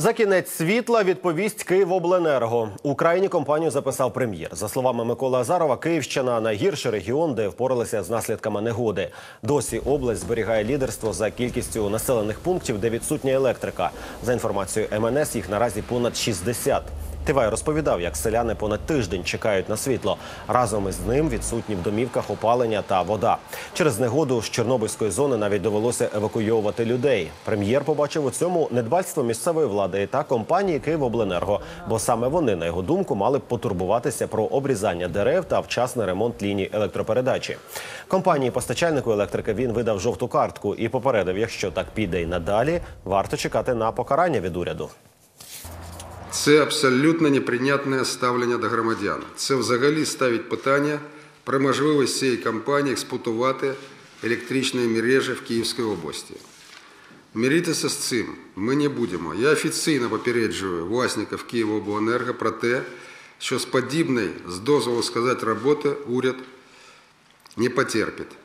За кінець світла відповість Київобленерго. У країні компанію записав прем'єр. За словами Миколи Азарова, Київщина найгірший регіон, де впоралися з наслідками негоди. Досі область зберігає лідерство за кількістю населених пунктів, де відсутня електрика. За інформацією МНС, їх наразі понад 60. Тивай розповідав, як селяни понад тиждень чекають на світло. Разом із ним відсутні в домівках опалення та вода. Через негоду з Чорнобильської зони навіть довелося евакуйовувати людей. Прем'єр побачив у цьому недбальство місцевої влади та компанії Київобленерго, бо саме вони, на його думку, мали б потурбуватися про обрізання дерев та вчасний ремонт ліній електропередачі. Компанії постачальнику електрики він видав жовту картку і попередив, якщо так піде й надалі, варто чекати на покарання від уряду. Це абсолютно неприйнятне ставлення до громадян. Це взагалі ставить питання про можливість цієї компанії експлуатувати електричні мережі в Київській області. Миритися з цим ми не будемо. Я офіційно попереджую власників Київобленерго про те, що з подібної, з дозволу сказати, роботи уряд не потерпить.